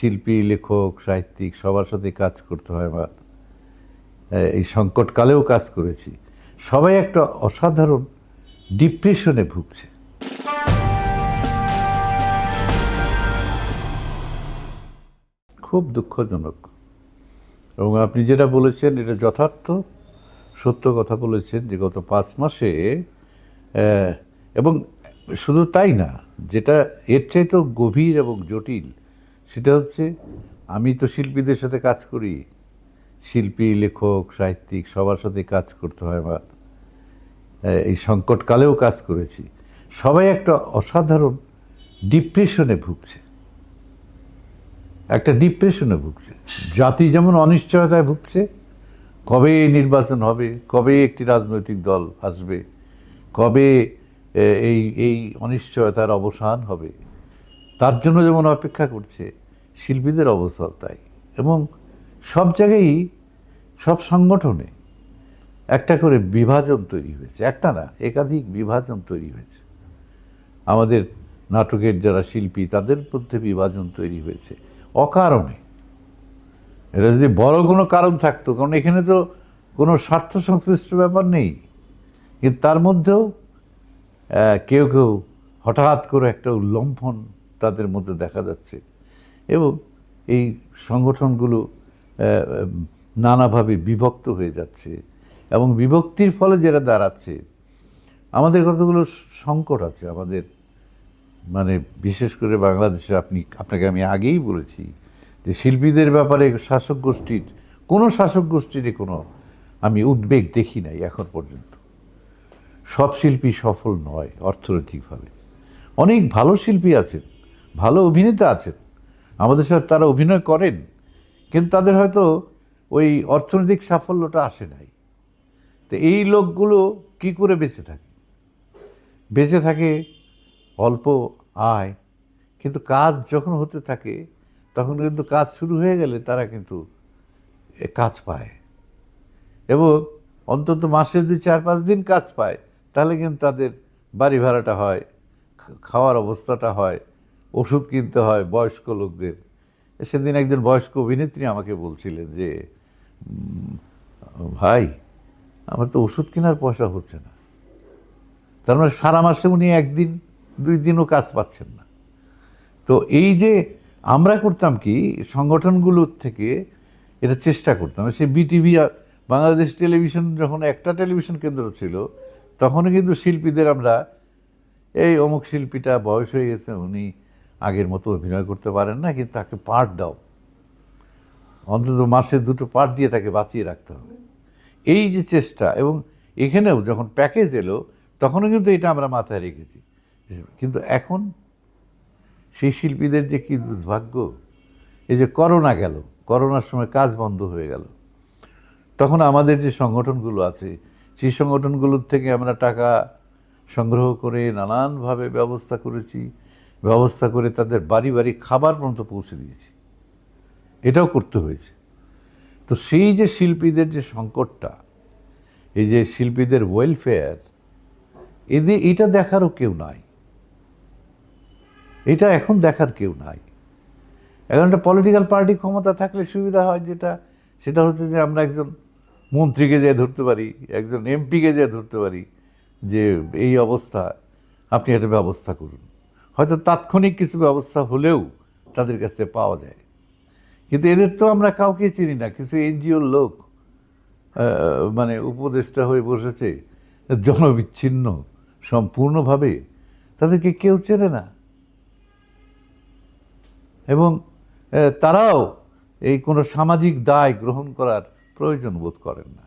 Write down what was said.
শিল্পী, লেখক, সাহিত্যিক সবার সাথে কাজ করতে হয় আমার। এই সংকটকালেও কাজ করেছি। সবাই একটা অসাধারণ ডিপ্রেশনে ভুগছে। খুব দুঃখজনক। এবং আপনি যেটা বলেছেন, এটা যথার্থ। সত্য কথা বলেছেন যে গত পাঁচ মাসে এবং শুধু তাই না, যেটা এর চাইতেও গভীর এবং জটিল সেটা হচ্ছে, আমি তো শিল্পীদের সাথে কাজ করি। শিল্পী, লেখক, সাহিত্যিক, সবার সাথে কাজ করতে হয় আমার। এই সংকটকালেও কাজ করেছি। সবাই একটা অসাধারণ ডিপ্রেশনে ভুগছে। একটা ডিপ্রেশনে ভুগছে। জাতি যেমন অনিশ্চয়তায় ভুগছে, কবে নির্বাচন হবে, কবে একটি রাজনৈতিক দল আসবে, কবে এই এই অনিশ্চয়তার অবসান হবে, তার জন্য যেমন অপেক্ষা করছে শিল্পীদের অবস্থা তাই। এবং সব জায়গায়ই, সব সংগঠনে একটা করে বিভাজন তৈরি হয়েছে। একটা না, একাধিক বিভাজন তৈরি হয়েছে। আমাদের নাটকের যারা শিল্পী, তাদের মধ্যে বিভাজন তৈরি হয়েছে। অকারণে। এটা যদি বড় কোনো কারণ থাকতো, কারণ এখানে তো কোনো স্বার্থ সংশ্লিষ্ট ব্যাপার নেই। কিন্তু তার মধ্যেও কেউ কেউ হঠাৎ করে একটা উল্লম্ফন তাদের মধ্যে দেখা যাচ্ছে। এবং এই সংগঠনগুলো নানাভাবে বিভক্ত হয়ে যাচ্ছে এবং বিভক্তির ফলে যেটা দাঁড়াচ্ছে, আমাদের কতগুলো সংকট আছে আমাদের। মানে বিশেষ করে বাংলাদেশে আপনি, আপনাকে আমি আগেই বলেছি যে শিল্পীদের ব্যাপারে শাসক গোষ্ঠীর, কোনো শাসক গোষ্ঠীরই কোনো আমি উদ্বেগ দেখি নাই এখন পর্যন্ত। সব শিল্পী সফল নয় অর্থনৈতিকভাবে। অনেক ভালো শিল্পী আছেন, ভালো অভিনেতা আছেন আমাদের সাথে তারা অভিনয় করেন, কিন্তু তাদের হয়তো ওই অর্থনৈতিক সাফল্যটা আসে নাই। তো এই লোকগুলো কি করে বেঁচে থাকে? বেঁচে থাকে অল্প আয়, কিন্তু কাজ যখন হতে থাকে, তখন কিন্তু কাজ শুরু হয়ে গেলে তারা কিন্তু কাজ পায়। এবং অন্তত মাসে যদি চার পাঁচ দিন কাজ পায়, তাহলে কিন্তু তাদের বাড়ি ভাড়াটা হয় খাওয়ার অবস্থাটা হয় ওষুধ কিনতে হয় বয়স্ক লোকদের। সেদিন একজন বয়স্ক অভিনেত্রী আমাকে বলছিলেন যে ভাই, আমার তো ওষুধ কেনার পয়সা হচ্ছে না। তার মানে সারা মাসে উনি একদিন, দুই দিনও কাজ পাচ্ছেন না। তো এই যে আমরা করতাম কি, সংগঠনগুলোর থেকে এটা চেষ্টা করতাম। সে বিটিভি, বাংলাদেশ টেলিভিশন যখন একটা টেলিভিশন কেন্দ্র ছিল, তখনও কিন্তু শিল্পীদের আমরা, এই অমুক শিল্পীটা বয়স হয়ে গেছে, উনি আগের মতো অভিনয় করতে পারেন না, কিন্তু তাকে পার্ট দাও। অন্তত মাসে দুটো পার্ট দিয়ে তাকে বাঁচিয়ে রাখতে হবে। এই যে চেষ্টা, এবং এখানেও যখন প্যাকেজ এলো, তখনও কিন্তু এটা আমরা মাথায় রেখেছি। কিন্তু এখন সেই শিল্পীদের যে কী দুর্ভাগ্য, এই যে করোনা গেল, করোনার সময় কাজ বন্ধ হয়ে গেল। তখন আমাদের যে সংগঠনগুলো আছে, সেই সংগঠনগুলোর থেকে আমরা টাকা সংগ্রহ করে নানানভাবে ব্যবস্থা করেছি। ব্যবস্থা করে তাদের বাড়ি বাড়ি খাবার পর্যন্ত পৌঁছে দিয়েছি। এটাও করতে হয়েছে। তো সেই যে শিল্পীদের যে সংকটটা, এই যে শিল্পীদের ওয়েলফেয়ার এদের এটা দেখারও কেউ নাই। এটা এখন দেখার কেউ নাই। এখন একটা পলিটিক্যাল পার্টি ক্ষমতা থাকলে সুবিধা হয় যেটা, সেটা হচ্ছে যে আমরা একজন মন্ত্রীকে যেয়ে ধরতে পারি, একজন এমপিকে যেয়ে ধরতে পারি, যে এই অবস্থা, আপনি একটা ব্যবস্থা করুন। হয়তো তাৎক্ষণিক কিছু ব্যবস্থা হলেও তাদের কাছ পাওয়া যায়। কিন্তু এদের তো আমরা কাউকে চিনি না, কিছু এনজিওর লোক মানে উপদেষ্টা হয়ে বসেছে, জনবিচ্ছিন্ন, সম্পূর্ণভাবে তাদেরকে কেউ চেনে না। এবং তারাও এই কোনো সামাজিক দায় গ্রহণ করার প্রয়োজন বোধ করেন না।